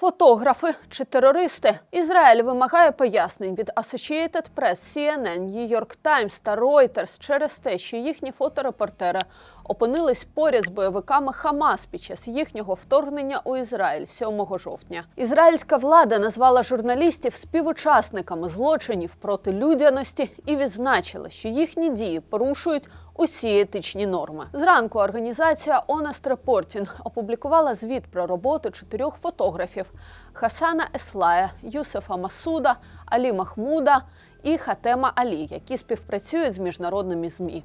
Фотографи чи терористи? Ізраїль вимагає пояснень від Associated Press, CNN, New York Times та Reuters через те, що їхні фоторепортери опинились поряд з бойовиками Хамас під час їхнього вторгнення у Ізраїль 7 жовтня. Ізраїльська влада назвала журналістів співучасниками злочинів проти людяності і відзначила, що їхні дії порушують усі етичні норми. Зранку організація Honest Reporting опублікувала звіт про роботу чотирьох фотографів: Хасана Еслая, Юсефа Масуда, Алі Махмуда. І Хатема Алі, які співпрацюють з міжнародними змі.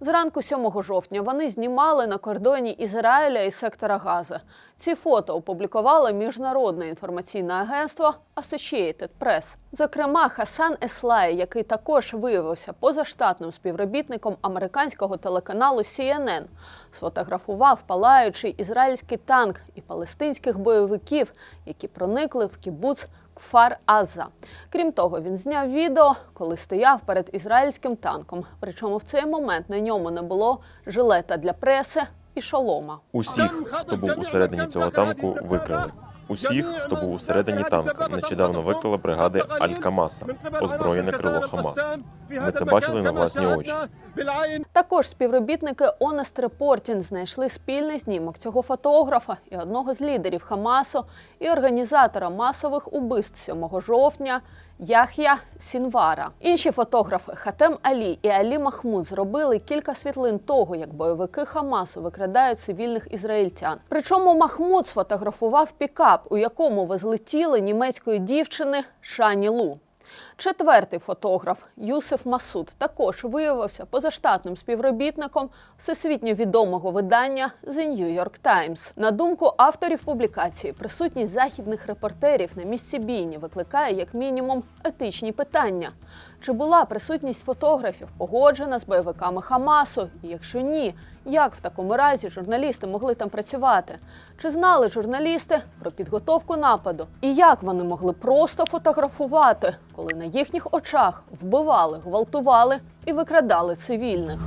Зранку 7 жовтня вони знімали на кордоні Ізраїля і сектора Гази. Ці фото опублікувало міжнародне інформаційне агентство Associated Press. Зокрема, Хасан Еслай, який також виявився позаштатним співробітником американського телеканалу CNN, сфотографував палаючий ізраїльський танк і палестинських бойовиків, які проникли в кібуц Кфар Аза. Крім того, він зняв відео, коли стояв перед ізраїльським танком. Причому в цей момент на ньому не було жилета для преси і шолома. Усіх, хто був усередині цього танку, викрили. Усіх, хто був усередині танка, нещодавно викрила бригади Аль-Камаса, озброєне крило Хамас. Ми це бачили на власні очі. Також співробітники Honest Reporting знайшли спільний знімок цього фотографа і одного з лідерів Хамасу і організатора масових убивств 7 жовтня Яхя Сінвара. Інші фотографи Хатем Алі і Алі Махмуд зробили кілька світлин того, як бойовики Хамасу викрадають цивільних ізраїльтян. Причому Махмуд сфотографував пікап, у якому везли тіло німецької дівчини Шані Лу. Четвертий фотограф Юсеф Масуд також виявився позаштатним співробітником всесвітньо відомого видання The New York Times. На думку авторів публікації, присутність західних репортерів на місці бійні викликає як мінімум етичні питання. Чи була присутність фотографів погоджена з бойовиками Хамасу? І якщо ні, як в такому разі журналісти могли там працювати? Чи знали журналісти про підготовку нападу? І як вони могли просто фотографувати, коли на їхніх очах вбивали, гвалтували і викрадали цивільних?